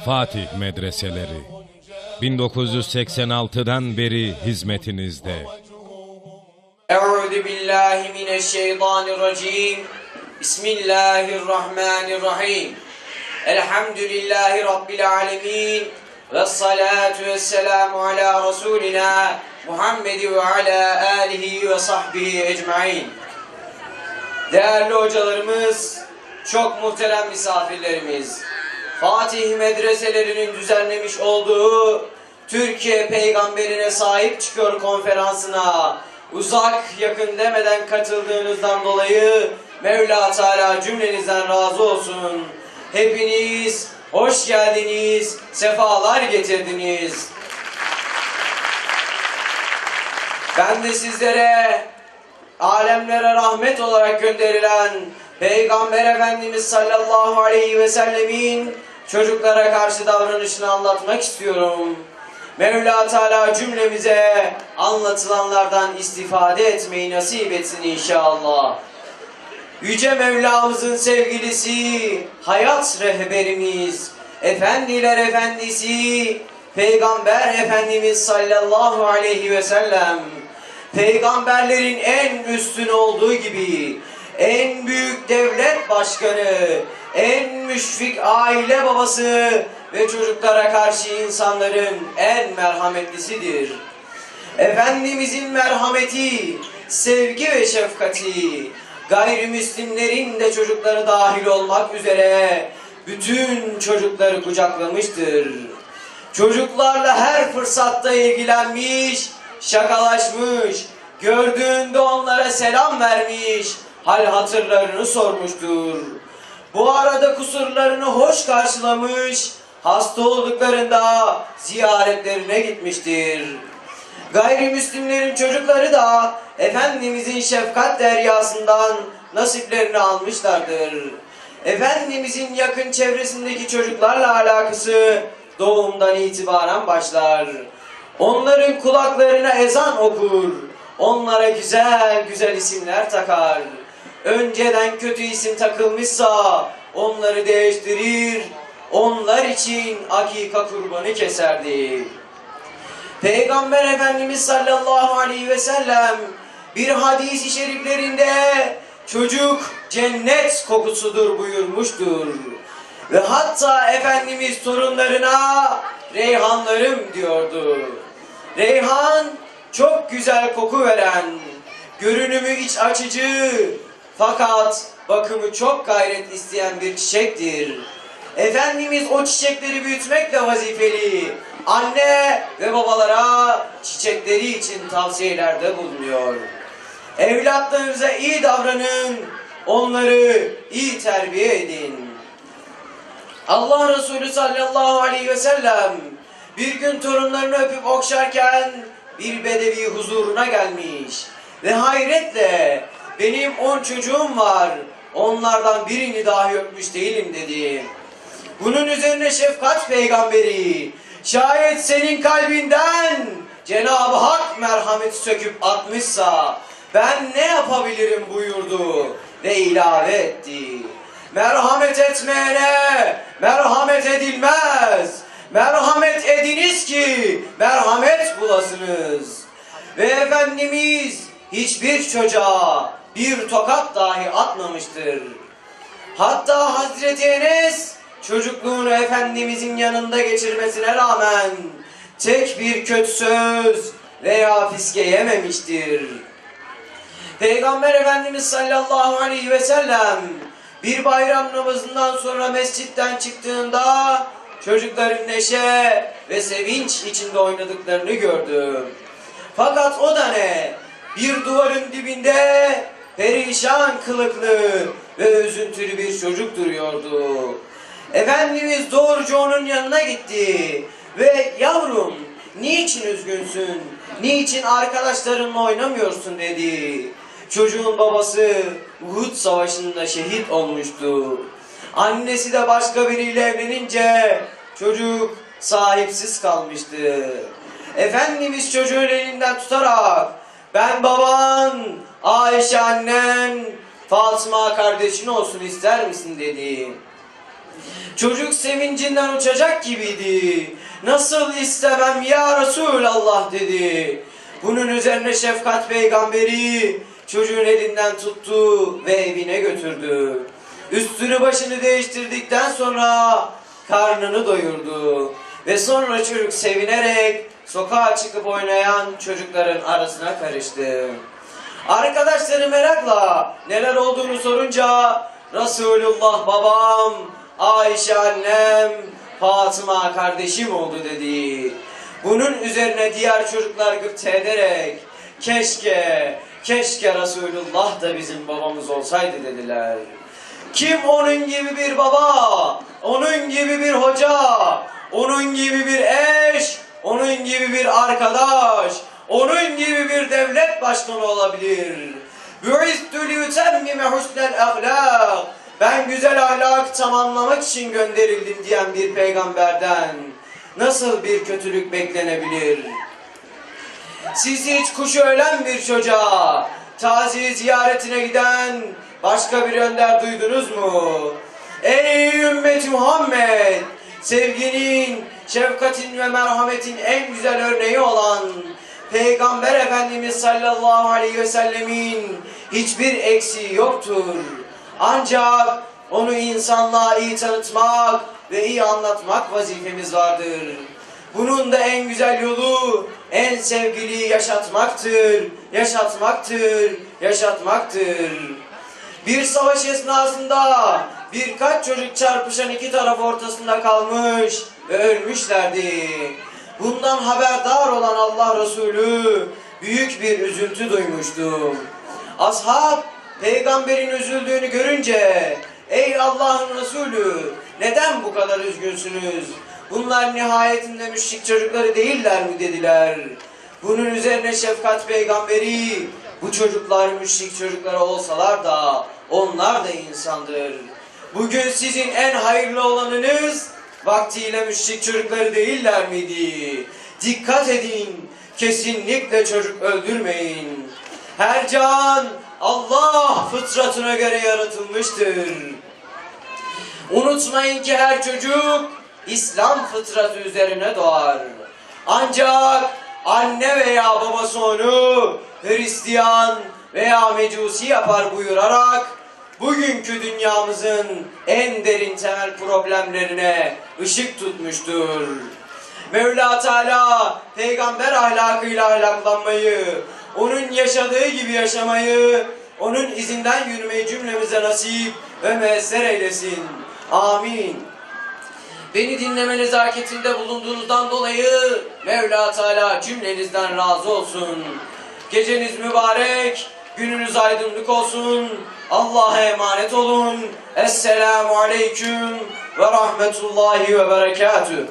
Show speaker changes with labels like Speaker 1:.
Speaker 1: Fatih Medreseleri 1986'dan beri hizmetinizde.
Speaker 2: Euzu billahi mineşşeytanirracim. Bismillahirrahmanirrahim. Elhamdülillahi rabbil alamin. Ve salatu ve selamu ala Resulina Muhammed ve ala alihi ve sahbihi ecmain. Değerli hocalarımız, çok muhterem misafirlerimiz, Fatih medreselerinin düzenlemiş olduğu Türkiye peygamberine sahip çıkıyor konferansına uzak yakın demeden katıldığınızdan dolayı Mevla Teala cümlenizden razı olsun. Hepiniz hoş geldiniz, sefalar getirdiniz. Ben de sizlere alemlere rahmet olarak gönderilen Peygamber Efendimiz sallallahu aleyhi ve sellemin çocuklara karşı davranışını anlatmak istiyorum. Mevla Teala cümlemize anlatılanlardan istifade etmeyi nasip etsin inşallah. Yüce Mevlamızın sevgilisi, hayat rehberimiz, efendiler efendisi, Peygamber Efendimiz sallallahu aleyhi ve sellem, peygamberlerin en üstün olduğu gibi, en büyük devlet başkanı, en müşfik aile babası ve çocuklara karşı insanların en merhametlisidir. Efendimizin merhameti, sevgi ve şefkati, gayrimüslimlerin de çocukları dahil olmak üzere bütün çocukları kucaklamıştır. Çocuklarla her fırsatta ilgilenmiş, şakalaşmış, gördüğünde onlara selam vermiş, hal hatırlarını sormuştur. Bu arada kusurlarını hoş karşılamış, hasta olduklarında ziyaretlerine gitmiştir. Gayrimüslimlerin çocukları da Efendimizin şefkat deryasından nasiplerini almışlardır. Efendimizin yakın çevresindeki çocuklarla alakası doğumdan itibaren başlar. Onların kulaklarına ezan okur. Onlara güzel güzel isimler takar. Önceden kötü isim takılmışsa onları değiştirir. Onlar için akika kurbanı keserdi. Peygamber Efendimiz sallallahu aleyhi ve sellem bir hadis-i şeriflerinde çocuk cennet kokusudur buyurmuştur. Ve hatta Efendimiz torunlarına reyhanlarım diyordu. Reyhan çok güzel koku veren, görünümü iç açıcı fakat bakımı çok gayret isteyen bir çiçektir. Efendimiz o çiçekleri büyütmekle vazifeli. Anne ve babalara çiçekleri için tavsiyelerde bulunuyor. Evlatlarınıza iyi davranın, onları iyi terbiye edin. Allah Resulü sallallahu aleyhi ve sellem bir gün torunlarını öpüp okşarken bir bedevi huzuruna gelmiş ve hayretle benim on çocuğum var onlardan birini dahi öpmüş değilim dedi. Bunun üzerine şefkat peygamberi şayet senin kalbinden Cenab-ı Hak merhameti söküp atmışsa ben ne yapabilirim buyurdu ve ilave etti. Merhamet etmeyene merhamet edilmez. Merhamet ediniz ki merhamet bulasınız. Ve Efendimiz hiçbir çocuğa bir tokat dahi atmamıştır. Hatta Hazreti Enes çocukluğunu Efendimizin yanında geçirmesine rağmen tek bir kötü söz veya fiske yememiştir. Peygamber Efendimiz sallallahu aleyhi ve sellem bir bayram namazından sonra mescitten çıktığında çocukların neşe ve sevinç içinde oynadıklarını gördü. Fakat o da ne? Bir duvarın dibinde perişan kılıklı ve üzüntülü bir çocuk duruyordu. Efendimiz doğruca onun yanına gitti ve yavrum niçin üzgünsün, niçin arkadaşlarınla oynamıyorsun dedi. Çocuğun babası Uhud savaşında şehit olmuştu. Annesi de başka biriyle evlenince çocuk sahipsiz kalmıştı. Efendimiz çocuğun elinden tutarak ben baban, Ayşe annen, Fatıma kardeşin olsun ister misin dedi. Çocuk sevincinden uçacak gibiydi. Nasıl istemem ya Resulallah dedi. Bunun üzerine şefkat peygamberi çocuğun elinden tuttu ve evine götürdü. Üstünü başını değiştirdikten sonra karnını doyurdu. Ve sonra çocuk sevinerek sokağa çıkıp oynayan çocukların arasına karıştı. Arkadaşları merakla neler olduğunu sorunca Resulullah babam, Ayşe annem, Fatıma kardeşim oldu dedi. Bunun üzerine diğer çocuklar gıpta ederek keşke, keşke Resulullah da bizim babamız olsaydı dediler. Kim onun gibi bir baba, onun gibi bir hoca, onun gibi bir eş, onun gibi bir arkadaş, onun gibi bir devlet başkanı olabilir. Bü'istü liyutemmime husnel ahlak. Ben güzel ahlak tamamlamak için gönderildim diyen bir peygamberden nasıl bir kötülük beklenebilir? Siz hiç kuşu ölen bir çocuğa taziye ziyaretine giden başka bir önder duydunuz mu? Ey ümmet Muhammed! Sevginin, şefkatin ve merhametin en güzel örneği olan Peygamber Efendimiz sallallahu aleyhi ve sellemin hiçbir eksiği yoktur. Ancak onu insanlığa iyi tanıtmak ve iyi anlatmak vazifemiz vardır. Bunun da en güzel yolu, en sevgili yaşatmaktır, yaşatmaktır, yaşatmaktır. Bir savaş esnasında birkaç çocuk çarpışan iki taraf ortasında kalmış ve ölmüşlerdi. Bundan haberdar olan Allah Resulü büyük bir üzüntü duymuştu. Ashab peygamberin üzüldüğünü görünce ey Allah'ın Resulü neden bu kadar üzgünsünüz? Bunlar nihayetinde müşrik çocukları değiller mi dediler. Bunun üzerine şefkat peygamberi bu çocuklar müşrik çocukları olsalar da onlar da insandır. Bugün sizin en hayırlı olanınız vaktiyle müşrik çocukları değiller miydi? Dikkat edin, kesinlikle çocuk öldürmeyin. Her can Allah fıtratına göre yaratılmıştır. Unutmayın ki her çocuk İslam fıtratı üzerine doğar. Ancak anne veya babası onu Hristiyan veya Mecusi yapar buyurarak bugünkü dünyamızın en derin temel problemlerine ışık tutmuştur. Mevla Teala peygamber ahlakıyla ahlaklanmayı, onun yaşadığı gibi yaşamayı, onun izinden yürümeyi cümlemize nasip ve müesser eylesin. Amin. Beni dinleme nezaketinde bulunduğunuzdan dolayı Mevla Teala cümlenizden razı olsun. Geceniz mübarek, gününüz aydınlık olsun. Allah'a emanet olun. Esselamu aleyküm ve rahmetullahi ve berekatüh.